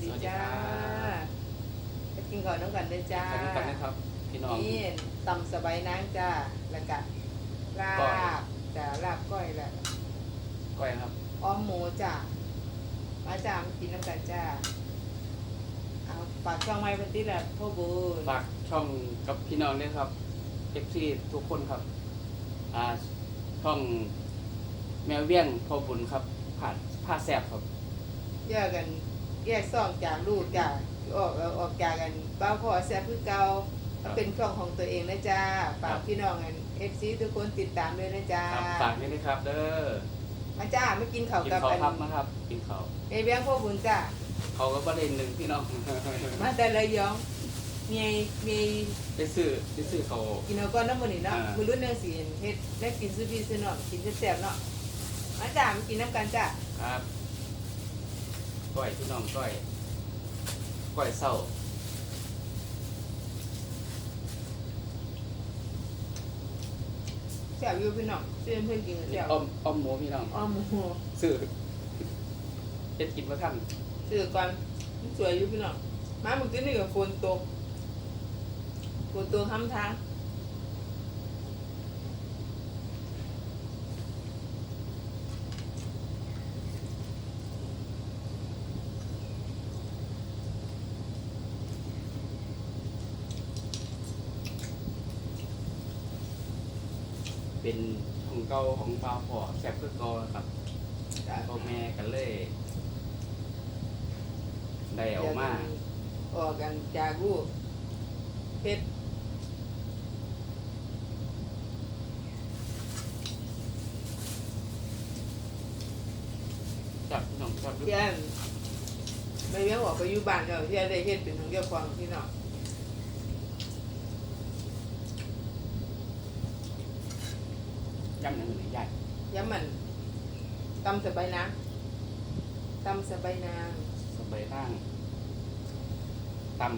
ดีสวัสดีจ้าครับไปกินก่อนน้องกันเลยจ้าสวัสดีกันนะครับ พี่น้องนี่ตำสบายนางจ้าแล้วก็ลาก้อยบจ้าลาบก้อยแล้วก้อยครับอ้อมหมูจ้ามาจ้ามากินน้ำกันจ้าเอาฝากช่องไม้พันติละพ่อบุญฝากช่องกับพี่น้องด้วยครับเอฟซีทุกคนครับอ่าช่องแมวเวียงพ่อบุญครับผ่านผ้าแสบครับแยกกัน แยกซ่องจากลูกจ้าออกเอาออกจากกันบ้าพ่อแซ่บคือเก่าครับเป็นช่องของตัวเองนะจ้าฝาครักบพี่น้องกันเอฟซีทุกคนติดตามด้วยนะจ้าครับฝากนี่นะครับเด้อมาจ้าไม่กินข้าวกินกับเขาวอันครับนะครับ กินเขาวเอเบี้ยงพ่อบุญจ้าเขาก็ประเด็นหนึ่งพี่น้องมาแต่ระยองเมียเมียไปซื้อไปซื้อเขาวกินเอาก้อนน้ำมันนี่เนาะอ่ามือรุ่นเนื้อสีเฮ็ดแม่กินซื้อพี่ซื้อเนาะกินแซ่บๆเนาะมาจ้ามากินน้ำกันจ้าครับ ก้อยพี่น้องก้อยก้อยเศร้าแซ่บอยู่พี่น้องเพื่อนเพื่อนกินกันแซ่บอ้อมอ้อมหมูพี่น้องอ้อมหมูซื้อเฮ็ดกินมาท่านซื้อก่อนมันสวยอยู่พี่น้องมาเมื่อกี้นี่กับฝนตกฝนตกทำทาง เป็นของเก่าของปลาพอแซ่บคือเก่าครับจ้าพ่อแม่กันเลย ได้เอามาออกกันจากลูกเพชรจับพี่น้องจับเที่ยนไม่เลี้ยงออกไปอยู่บ้านแล้วเที่ยนได้เฮ็ดเป็นของเจ้าของพี่น้อง ย่ำหนึ่งหนึ่งใหญ่ย้ำมันตำสบายนางตำสบายนางสบายร่างตำ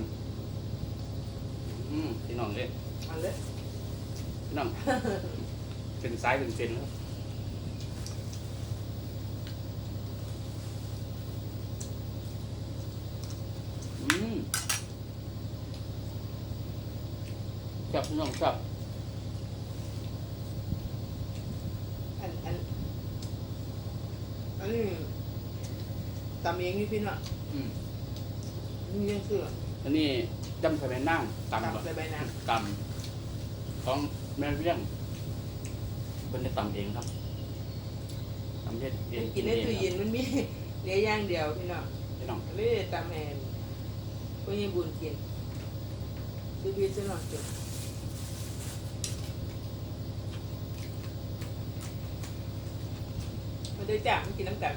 อืมพี่น้องเลยเอาเลย พี่น้อง เป็นซ้ายเป็นเส้นแล้วอืมจับพี่น้องจับ อันอันอั นนี้ตำเองนี่พี่น้องอืมนี่ยังคืออันนี้จำสมัยนั่งตำตำก่อนสบายนางตำของแม่เลี้ยงเป็นได้ตำเองครับตำเฮ็ดเองกินในตู้เย็นมันมีเหลืออย่างเดียวพี่น้องพี่น้องเลยตำแหนก็ยังบุญกินซื้อพี่ซื้อน้องกิน มาได้จ้ามากินน้ำกัน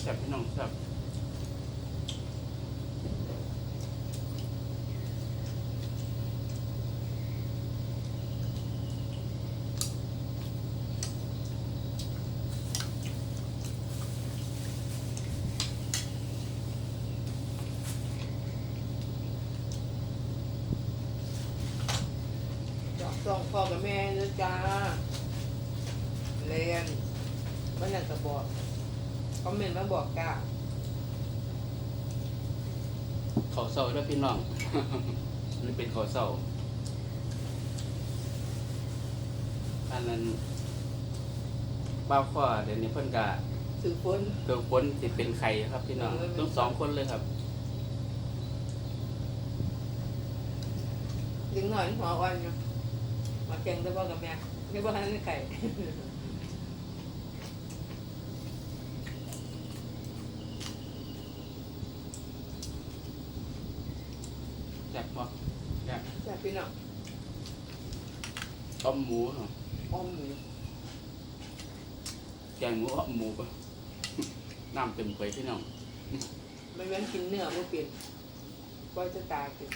แซ่บพี่น้องแซ่บ ส่องพ่อกับแม่นะจ้าเรียนวันนั้นก็บอกคอมเมนต์มาบอกก้าข้าวเศร้าด้วยพี่น้อง นี่เป็นข้าวเศร้าอันนั้นบ้าวข้อเดี๋ยวนี้เพิ่นกะสื่อฝนเกิดฝนติดเป็นไข่ครับพี่น้องเออต้องสองคนเลยครับถึงหน่อยหัวอ่อนอยู่ มาแข่งแต่พ่อกับแม่ไม่ว่าให้ไข่แซ่บบ่แซ่บจ้าพี่น้องต้มหมูเนาะอ้อมหมูแกงหมูอ้อมหมูปะน้ำเต็มไปพี่น้องไม่เว้นกินเนื้อบ่เปลี่ยนก็จะตายกิน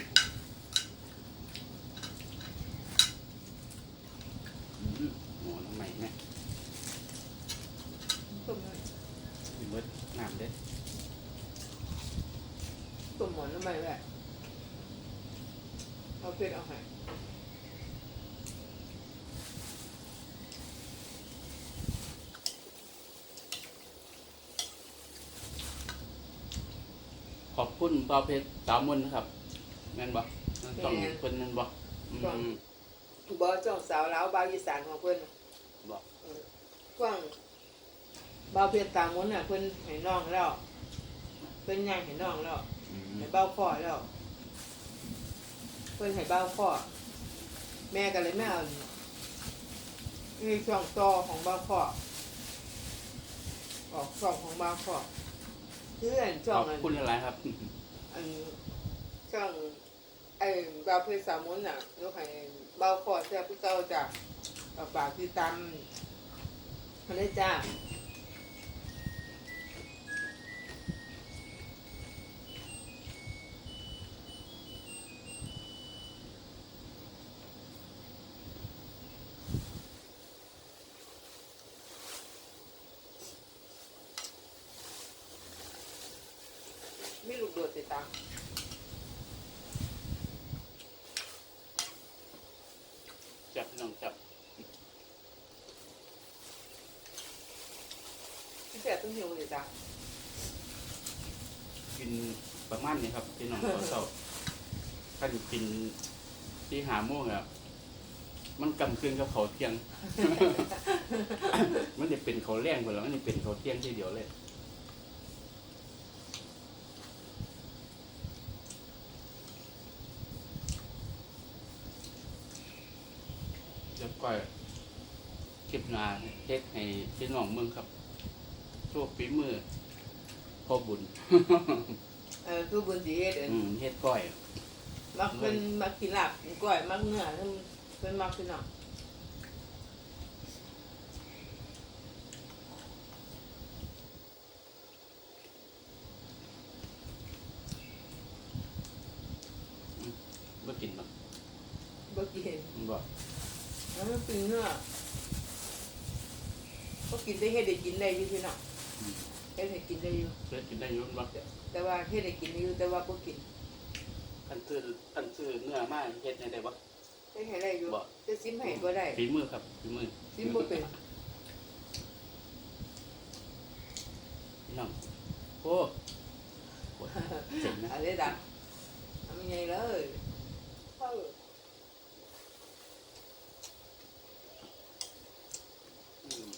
อืมหมูน้ำใหม่ แม่ต้มหน่อยมีเบิดน้ำเด้อตัวหมอนทำไมแหละเอาเป็ดเอาให้ขอบคุณปาเพชรสามมนนะครับแม่นบ่ต้องเพิ่นแม่นบ่อืม บอจ้องสาวเล้าวบาวอีสานของเพิ่นบ่เออ กว้างบาวเพียรตามมุนน่ะเพิ่นให้น้องแล้วเพิ่นย่างให้น้องแล้วอืมให้เบ้าข้อแล้ว เพิ่นให้เบ้าข้อแม่ก็เลยไม่เอานี่ช่องต่อของเบ้าข้อออกช่องของเบ้าข้อคืออันช่ของอบอันคุณหลายๆครับ อันช่องไอ้บาวเพียรสามมุนน่ะลูกให้เบ้าข้อแซ่บผู้เก่าจากปากที่ตำมาเลยจ้า ไม่ลูกโดดติดตาม จับพี่น้องจับ พี่แซ่ต้องหิวติดตามกินประมาณนี้ครับพี่น้องเขาเศร้าถ้าอยู่กินที่หาโมงอะมันกำคืนกับเขาเที่ยง มันจะเป็นเขาแรงไปแล้วมันจะเป็นเขาเที่ยงทีเดียวเลยแล้วก็คลิปนาเทคให้พี่น้องเมืองครับ ชว์ฝีมือพ่อบุญเออคือบุญสีเฮ็ดเอิ้นอืมเฮ็ดก้อย มักเป็นมักกินลาบกินก้อยมักเนื้อเพิ่นเพิ่นมักพี่น้องบ่กินบ่บ่กินมันบอกเออเป็นเนื้อก็กินได้เฮ็ดได้กินได้อยู่พี่น้องเฮ็ดให้กินได้อยู่ เฮ็ดกินได้อยุ่นบ่แต่ว่าเฮ็ดให้กินได้อยู่แต่ว่าบ่กินอันซื้ออันซื้อเนื้อมาเฮ็ดในได้บ่เฮ็ดให้ได้อยู่บ่จะซิมให้บ่ได้ฝีมือครับฝีมือซิมบ่เป็นพี่น้องโอ้โหเจ๋งนะอะไรดะทำยังไงเลยเอออืม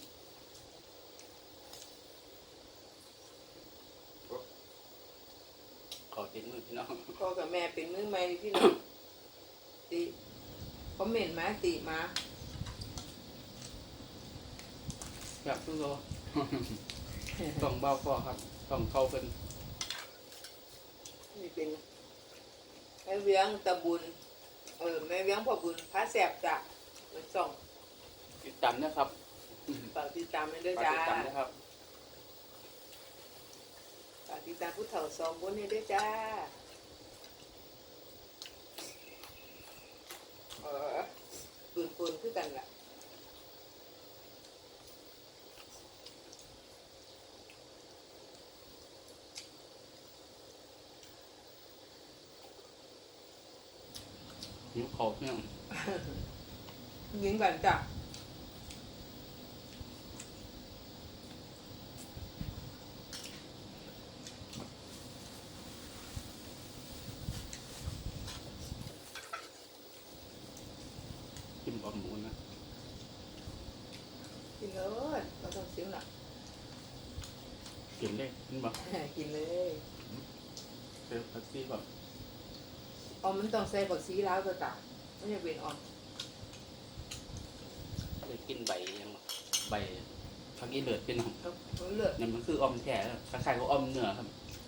ขอเต็มมือพี่น้องพ่อกับแม่เป็นมือใหม่พี่น้องติคอมเมนต์มาติมาแบบทุกโลต้องเบาคอครับต้องเข้าเป็นนี่เป็นแม่เวียงตะบุญ เออแม่เวียงพ่อบุญพระแสบจ้ะมันส่องติดตามนะครับฝากติดตามมันด้วยฝากจ้าติดตามนะครับฝากติดตามผู้เฒ่าสองคนนี้ด้วยจ้าเออปืนปืนคือกันล่ะนิ้วเขาเนี่ย ยิงกันจ้ะ จิ้มออมหมูนะ กินเลยเราต้องซิ้วหนัก กิ นเลยกินบ่กินเลยเจอพัซซี่แบบออมมันต้องใส่บักซีล้าวตัวตาไม่ใช่เป็นออมได้กินใบยังบ่ใบพักอีเลือดพี่น้องเขาเลือดนั่นมันคือออมแท้ครับคล้ายๆกับออมเนื้อครับ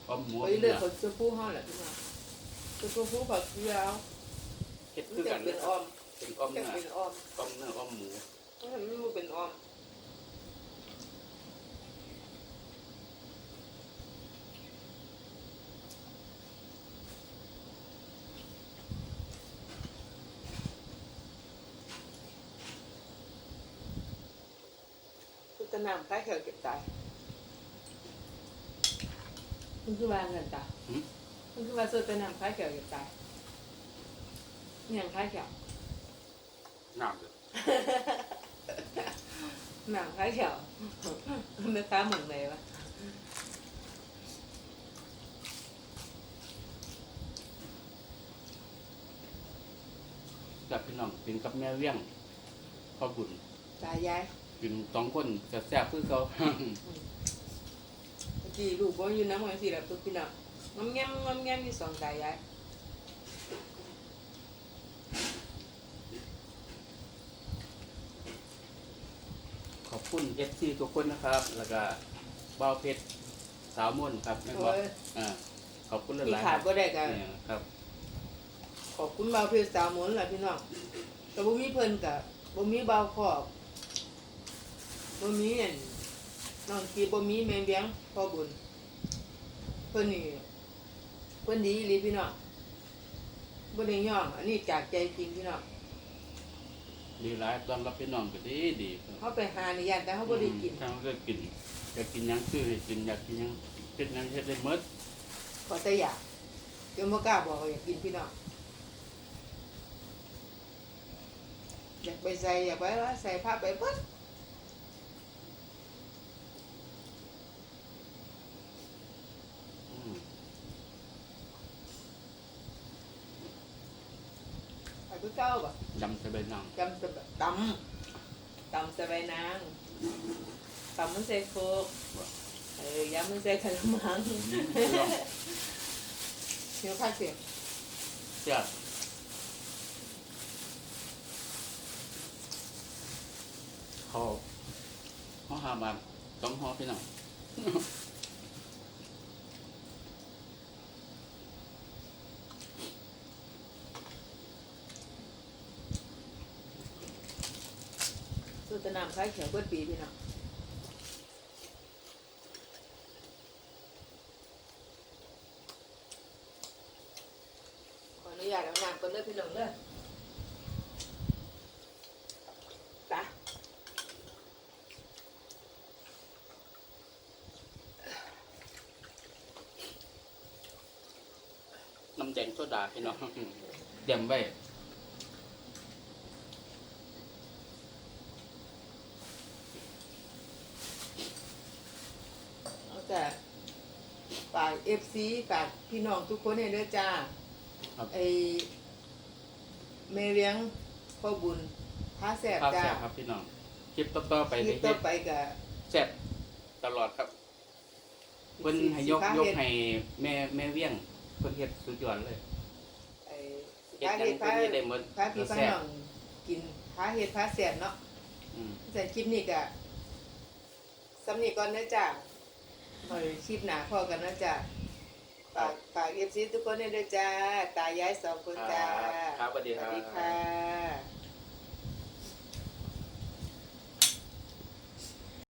ออมหมูเขาออมเลืเนื้อดอเขาจะพูดห้องแหละพี่น้องจะพูดพูดบักซีล้าวเฮ็ดมัคืนอจะกันเป็นออมเป็นออมจะเนื้อเป็นออมออมเนื้อออมหมูถ้ามันไม่รู้เป็นออม พุทธนามคล้ายแขวเก็บตายมันคือวางเงินตาหืมมันคือว่าสุดแต่น้ำคล้ายเขียวอยู่ตายนี่ยังคล้ายเขียวน้ำเลยน้ำคล้ายเขียวไม่ค้าเหมือนเลยวะกับพี่น้องกินกับแม่เวียงพ่อบุญตายาย กินสองคนจะแซ่บๆคือเขาเมื่อกี้ลูกบ่อยู่น้ำมันสิแล้วปุ๊บพี่น้องงอมแงมงอมแงมอยู่สองตายายขอบคุณเอฟซีทุกคนนะครับ แล้วก็บ้าวเพชรสาวม่วนครับแม่นบโอ้อกยอ่าขอบคุณหที่ลายๆขาคดรับก็ได้กันเนี่ยครับ ขอบคุณบ่าวเพื่อสาวหมุนล่ะพี่น้องแต่บ่มีเพิ่นกับบ่มีบ่าวขอบ บ่มีอันน้องกีบ่มีแม่เลี้ยงพ่อบุญเพิ่นนี่เพิ่นดีอีหลีพี่น้องบ่ได้ย่องอันนี้จากใจจริงพี่น้องดีหลายตอนรับพี่น้องก็ดีดีครับเฮาไปหานี่ย่านแต่เฮาบ่ได้กินอืมเขาก็กินอยากกินหยังซื้อให้กินอยากกินหยังเฮ็ดหยังเฮ็ดได้หมดขอแต่อยากเดี๋ยวบ่กล้าบอกว่าอยากกินพี่น้องอยากไปใส่อยากไปว่าใส่ผ้าไปเบิด อืม ไป คือเก่าบ่ยำใส่ใบนางจำสบตำตำสบายนางตำมันใส่โคกเออยำมันใส่ขนมมังอืมพี่น้องเดี๋ยวข้าเสียงแซ่บเขาเขาหามาสองห่อพี่น้อง น้ำคล้ายเขียวเบิดปีพี่น้องขออนุญาตเอาน้ำก่อนเด้อพี่น้องเด้อจ้ะน้ำแดงโซดาพี่น้องเตรียมไว้ เอาแต่ฝาก เอฟซีฝากพี่น้องทุกคนให้เด้อจ้าครับ ไอแม่เลี้ยงพ่อบุญพาแสบข้าวจ้าแซ่บครับพี่น้องคลิปต่อๆไปคลิได้ปต่เฮ็อดไปกับ แซ่บตลอดครับเพิ่นให้ยกยกให้แม่แม่เวียงเพิ่นเฮ็ดสุดยอดเลยไอ้เฮ็ดพาหยัเห็งดเพิ่พานเฮ็ดได้หมดพาพี่พาแซ่บน้องกินพาเห็ดพาแสบเนาะอืม แต่คลิปนี้กะสำนีก่อนนะจ้า พอคลิปหนาพอกันนะจ้าฝากฝากเอฟซีทุกคนให้ด้วยจ้า ตายายสองคนจ้าครับสวัสดีสควัรัสบดีค่ะ